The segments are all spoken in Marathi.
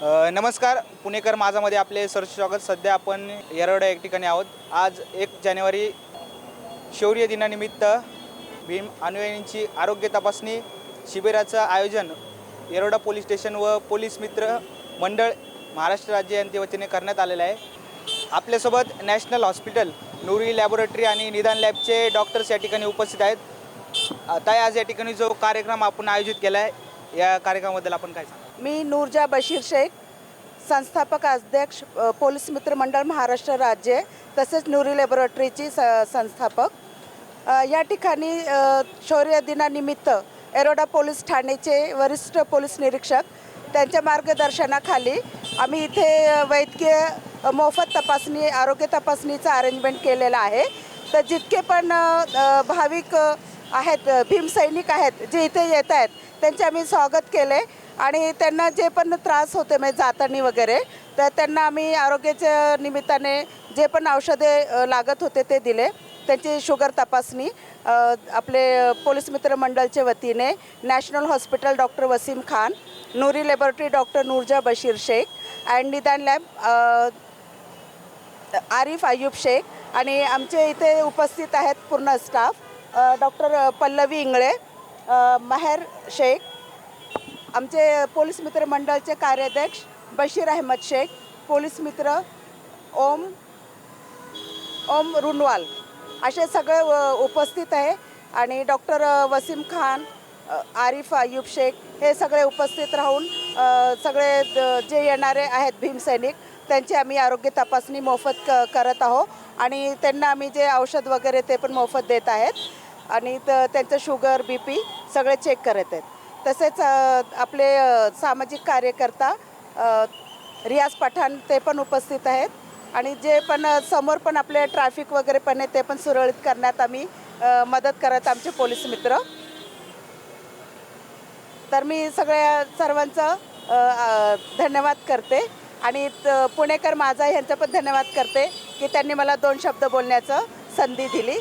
नमस्कार. पुणेकर माझामध्ये आपले सर स्वागत. सध्या आपण येरवडा एक ठिकाणी आहोत. आज एक जानेवारी शौर्य दिनानिमित्त भीम अनुयायींची आरोग्य तपासणी शिबिराचं आयोजन येरवडा पोलीस स्टेशन व पोलीस मित्र मंडळ महाराष्ट्र राज्य यांच्या वतीने करण्यात आलेलं आहे. आपल्यासोबत नॅशनल हॉस्पिटल नूरी लॅबोरेटरी आणि निदान लॅबचे डॉक्टर्स या ठिकाणी उपस्थित आहेत. आता ताई आज या ठिकाणी जो कार्यक्रम आपण आयोजित केला आहे या कार्यक्रमाबद्दल आपण काय सांगा मी नूरजा बशीर शेख संस्थापक अध्यक्ष अ, पोलीस मित्र मंडळ महाराष्ट्र राज्य तसेच नुरी लॅबोरेटरीची स संस्थापक. अ, या ठिकाणी अ, शौर्य दिनानिमित्त एरोडा पोलीस ठाणेचे वरिष्ठ पोलीस निरीक्षक त्यांच्या मार्गदर्शनाखाली आम्ही इथे अ, वैद्यकीय अ, मोफत तपासणी आरोग्य तपासणीचं अरेंजमेंट केलेलं आहे. तर जितके पण अ, अ, भाविक अ, आहेत भीमसैनिक आहेत जे इथे येत आहेत त्यांचे आम्ही स्वागत केले. आणि त्यांना जे पण त्रास होते म्हणजे जातानी वगैरे तर त्यांना आम्ही आरोग्याच्या निमित्ताने जे पण औषधे लागत होते ते दिले. त्यांची शुगर तपासणी आपले पोलीस मित्र मंडळच्या वतीने national hospital doctor Wasim Khan Noori laboratory doctor Nooraja Bashir Shaikh and Nidan lab Arif Ayub Shaikh आणि आमचे इथे उपस्थित आहेत पूर्ण स्टाफ. डॉक्टर पल्लवी इंगळे माहेर शेख आमचे पोलीस मित्र मंडळचे कार्याध्यक्ष बशीर अहमद शेख पोलीस मित्र ओम ओम रुनवाल असे सगळे उपस्थित आहे. आणि डॉक्टर वसीम खान आरिफ अयूब शेख हे सगळे उपस्थित राहून सगळे जे येणारे आहेत भीमसैनिक त्यांची आम्ही आरोग्य तपासणी मोफत क करत आहोत. आणि त्यांना आम्ही जे औषध वगैरे ते पण मोफत देत आहेत. आणि त त्यांचं शुगर बी पी सगळे चेक करत आहेत. तसेच आपले सामाजिक कार्यकर्ता रियाज पठाण ते पण उपस्थित आहेत. आणि जे पण समोर पण आपले ट्रॅफिक वगैरे पण आहे ते पण सुरळीत करण्यात आम्ही मदत करत आमचे पोलीस मित्र. तर मी सगळ्या सर्वांचं धन्यवाद करते. आणि त- पुणेकर माझा ह्यांचा पण धन्यवाद करते की त्यांनी मला दोन शब्द बोलण्याचं. संधी दिली.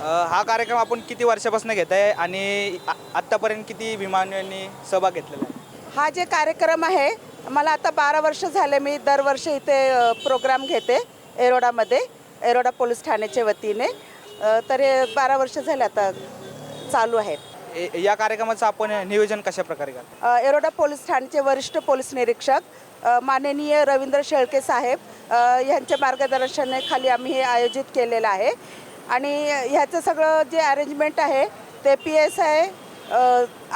अ, हा कार्यक्रम आपण किती वर्षापासून घेत आहे आणि आ- आत्तापर्यंत किती विमानांनी सहभाग घेतलेला आहे? हा जे कार्यक्रम आहे मला आता बारा वर्ष झाले मी दरवर्षी इथे अ, प्रोग्राम घेते एरोडामध्ये एरोडा पोलीस ठाण्याच्या वतीने. अ, तर हे बारा वर्ष झाले आता चालू आहेत ए- या कार्यक्रमाचं आपण नियोजन कशा प्रकारे करतो? अ, एरोडा पोलीस ठाण्याचे वरिष्ठ पोलीस निरीक्षक अ, माननीय रवींद्र शेळके साहेब अ, यांच्या मार्गदर्शनाखाली आम्ही हे आयोजित केलेलं आहे. आणि ह्याचं सगळं जे अरेंजमेंट आहे ते P S I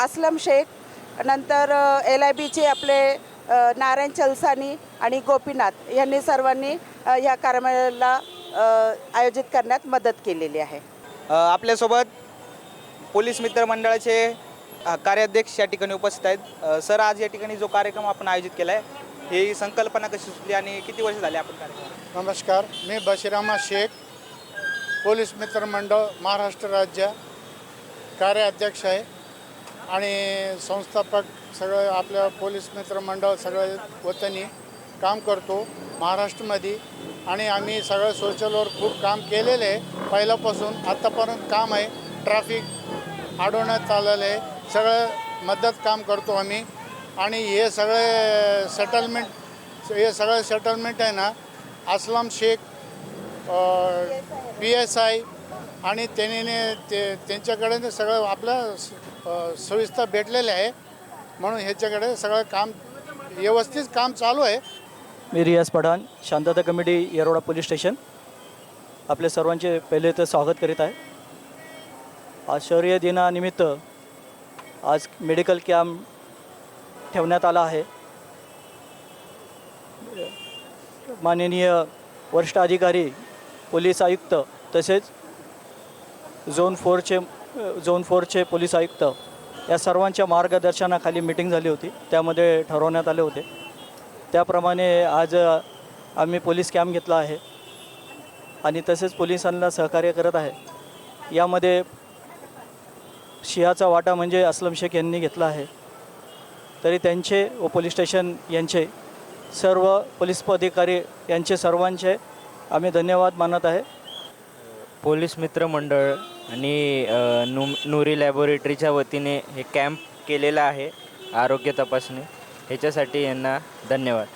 Aslam Shaikh नंतर एल आय बीचे आपले अ, नारायण चलसानी आणि गोपीनाथ यांनी सर्वांनी अ, ह्या कार्यक्रमाला अ, आयोजित करण्यात मदत केलेली आहे. अ, आपल्यासोबत पोलीस मित्र मंडळाचे कार्याध्यक्ष या ठिकाणी उपस्थित आहेत. सर आज या ठिकाणी जो कार्यक्रम आपण आयोजित केला आहे ही संकल्पना कशी सुचली आणि किती वर्ष झाले आपण कार्यक्रम नमस्कार मी बशीरामा शेख पोलीस मित्र मंडळ महाराष्ट्र राज्य कार्याध्यक्ष आहे आणि संस्थापक सगळं आपल्या पोलीस मित्र मंडळ सगळं वतनी काम करतो महाराष्ट्रामध्ये. आणि आम्ही सगळं सोशलवर खूप काम केलेलं आहे. पहिल्यापासून आत्तापर्यंत काम आहे. ट्रॅफिक अडवण्यात आलेलं आहे. सगळं मदत काम करतो आम्ही. आणि हे सगळे सेटलमेंट हे सगळं सेटलमेंट आहे ना Aslam Shaikh P S I आणि त्यांनी ते त्यांच्याकडे ते सगळं आपलं स- सविस्तर भेटलेले आहे. म्हणून ह्याच्याकडे सगळं काम व्यवस्थित काम चालू आहे. मी रियाज पठाण शांतता कमिटी येरोडा पोलीस स्टेशन. आपले सर्वांचे पहिले तर स्वागत करीत आहे. आज शौर्य दिनानिमित्त आज मेडिकल कॅम्प ठेवण्यात आला आहे. माननीय वरिष्ठ अधिकारी पोलीस आयुक्त तसेच झोन फोरचे झोन फोरचे पोलीस आयुक्त या सर्वांच्या मार्गदर्शनाखाली मिटिंग झाली होती. त्यामध्ये ठरवण्यात आले होते. त्याप्रमाणे आज आम्ही पोलीस कॅम्प घेतला आहे आणि तसेच पोलिसांना सहकार्य करत आहे. यामध्ये शिहाचा वाटा म्हणजे असलम शेख यांनी घेतला आहे. तरी त्यांचे व पोलीस स्टेशन यांचे सर्व पोलीस अधिकारी यांचे सर्वांचे आम्ही धन्यवाद मानत आहे. पोलीस मित्र मंडळ आणि नु नुरी लॅबोरेटरीच्या वतीने हे कॅम्प केलेलं आहे आरोग्य तपासणी. ह्याच्यासाठी यांना धन्यवाद.